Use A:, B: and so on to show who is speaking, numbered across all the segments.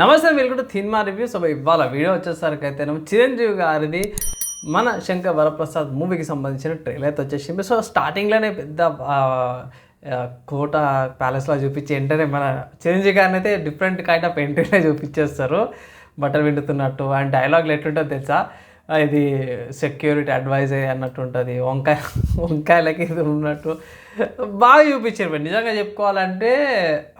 A: నమస్తే welcome to cinema review. So ఇవాళ video వచ్చేసరికి అయితే చిరంజీవి గారిది మన శంకర్ వరప్రసాద్ మూవీకి సంబంధించిన ట్రైలర్ అయితే వచ్చేసింది. సో స్టార్టింగ్లోనే పెద్ద కోట ప్యాలెస్లో చూపించి వెంటనే మన చిరంజీవి గారిని అయితే డిఫరెంట్ కైండ్ ఆఫ్ ఎంట్రీనే చూపించేస్తారు. బట్టలు విండుతున్నట్టు అండ్ డైలాగ్లు ఎట్లుంటుందో తెలుసా? ఇది సెక్యూరిటీ అడ్వైజర్ అన్నట్టు ఉంటుంది. వంకాయ వంకాయలకి ఇది ఉన్నట్టు. బాగా చూపించారు మరి. నిజంగా చెప్పుకోవాలంటే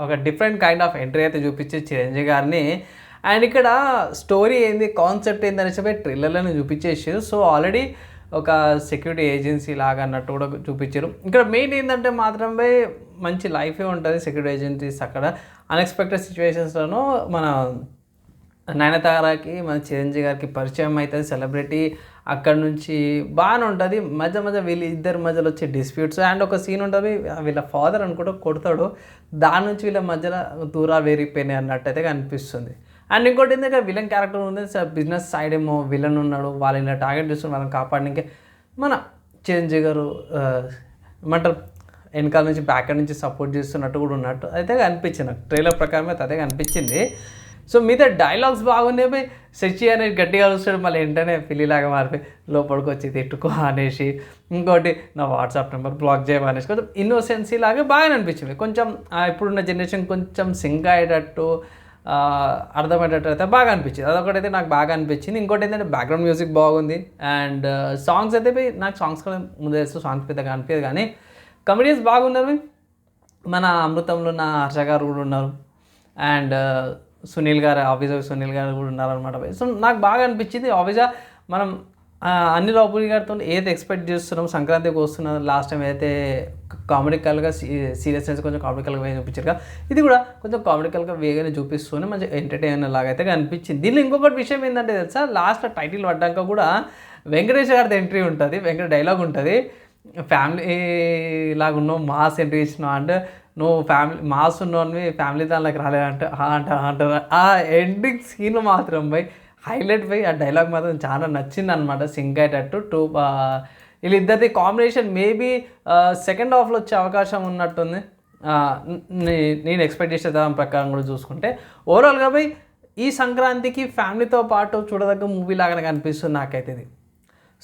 A: ఒక డిఫరెంట్ కైండ్ ఆఫ్ ఎంట్రీ అయితే చూపించే చిరంజీవి గారిని. అండ్ ఇక్కడ స్టోరీ ఏంది కాన్సెప్ట్ ఏంది అనేసి పోయి ట్రిల్లర్లను చూపించేసారు. సో ఆల్రెడీ ఒక సెక్యూరిటీ ఏజెన్సీ లాగా అన్నట్టు కూడా చూపించారు. ఇక్కడ మెయిన్ ఏంటంటే మాత్రమే మంచి లైఫే ఉంటుంది సెక్యూరిటీ ఏజెన్సీస్ అక్కడ. అన్ఎక్స్పెక్టెడ్ సిచ్యువేషన్స్లోనూ మన నయనతారకి మన చిరంజీవి గారికి పరిచయం అవుతుంది సెలబ్రిటీ అక్కడ నుంచి బాగానే ఉంటుంది. మధ్య మధ్య వీళ్ళ ఇద్దరి మధ్యలో వచ్చే డిస్ప్యూట్స్ అండ్ ఒక సీన్ ఉంటుంది వీళ్ళ ఫాదర్ అనుకుంటూ కొడతాడు. దాని నుంచి వీళ్ళ మధ్యలో దూరా వేరిపోయినాయి అన్నట్టు అయితే కనిపిస్తుంది. అండ్ ఇంకోటి ఏంటంటే విలన్ క్యారెక్టర్ ఉంది బిజినెస్ సైడ్ ఏమో విలన్ ఉన్నాడు వాళ్ళని టార్గెట్ చేస్తున్న వాళ్ళని కాపాడడానికి. మన చిరంజీవి గారు ఏమంటారు వెనకాల నుంచి బ్యాక్ నుంచి సపోర్ట్ చేస్తున్నట్టు కూడా ఉన్నట్టు అయితే కనిపించింది. నాకు ట్రైలర్ ప్రకారం అయితే అదే కనిపించింది. సో మిగతా డైలాగ్స్ బాగున్నాయి పోయి శశి అనేది గట్టిగా చూస్తాడు మళ్ళీ వెంటనే పిల్లిలాగా మారిపోయి లోపలికి వచ్చి తిట్టుకో అనేసి ఇంకోటి నా వాట్సాప్ నెంబర్ బ్లాక్ చేయమనేసి కొంచెం ఇన్నోసెన్సీ లాగా బాగా అనిపించింది. కొంచెం ఇప్పుడున్న జనరేషన్ కొంచెం సింక్ అయ్యేటట్టు అర్థమయ్యేటట్టు అయితే బాగా అనిపించింది. అదొకటైతే నాకు బాగా అనిపించింది. ఇంకోటి ఏంటంటే బ్యాక్గ్రౌండ్ మ్యూజిక్ బాగుంది. అండ్ సాంగ్స్ అయితే నాకు సాంగ్స్ కూడా ముందు తెలుసు సాంగ్స్ పెద్దగా అనిపించదు కానీ కమెడీస్ బాగున్నారు. మన అమృతంలో ఉన్న హర్ష గారు కూడా ఉన్నారు. అండ్ సునీల్ గారు ఆఫీసర్ సునీల్ గారు కూడా ఉన్నారనమాట సో నాకు బాగా అనిపించింది. ఆఫీసా మనం అన్ని రాపురి గారితో ఏది ఎక్స్పెక్ట్ చేస్తున్నాం సంక్రాంతికి వస్తున్నాం లాస్ట్ టైం అయితే కామెడికల్గా సీరియస్నెస్ కొంచెం కామెడికల్గా వే చూపించారు కదా ఇది కూడా కొంచెం కామెడికల్గా వేగానే చూపిస్తూనే మంచి ఎంటర్టైన్ లాగా అయితే కనిపించింది. దీనిలో ఇంకొకటి విషయం ఏంటంటే తెలుసా లాస్ట్ టైటిల్ పడ్డాక కూడా వెంకటేష్ గారిది ఎంట్రీ ఉంటుంది వెంకట డైలాగ్ ఉంటుంది. ఫ్యామిలీ లాగా ఉన్నావు మాస్ ఎంట్రీ ఇచ్చినాం అండ్ నువ్వు ఫ్యామిలీ మాస్ ఉన్నోని ఫ్యామిలీ దానిలోకి రాలేదంటే అంట అంటారు ఆ ఎండింగ్ సీన్ మాత్రం పోయి హైలైట్ పోయి ఆ డైలాగ్ మాత్రం చాలా నచ్చింది అనమాట సింక్ అయ్యేటట్టు టూ వీళ్ళిద్దరిది కాంబినేషన్ మేబీ సెకండ్ హాఫ్లో వచ్చే అవకాశం ఉన్నట్టుంది. నేను ఎక్స్పెక్ట్ చేసే దాని ప్రకారం కూడా చూసుకుంటే. ఓవరాల్గా పోయి ఈ సంక్రాంతికి ఫ్యామిలీతో పాటు చూడదగ్గ మూవీ లాగానే కనిపిస్తుంది నాకైతే ఇది.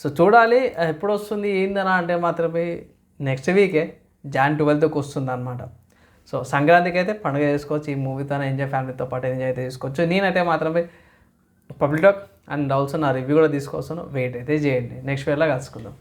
A: సో చూడాలి ఎప్పుడు వస్తుంది ఏందనా అంటే మాత్రమే నెక్స్ట్ వీకే జాన్ ట్వెల్త్కి వస్తుంది అనమాట సో సంక్రాంతికి అయితే పండుగ చేసుకోవచ్చు ఈ మూవీతో ఎంజాయ్ ఫ్యామిలీతో పాటు ఎంజాయ్ అయితే చేసుకోవచ్చు. నేనైతే మాత్రమే పబ్లిక్ టాక్ అండ్ ఆల్సో నా రివ్యూ కూడా తీసుకొస్తాను వెయిట్ అయితే చేయండి. నెక్స్ట్ వేర్లో కలుసుకుందాం.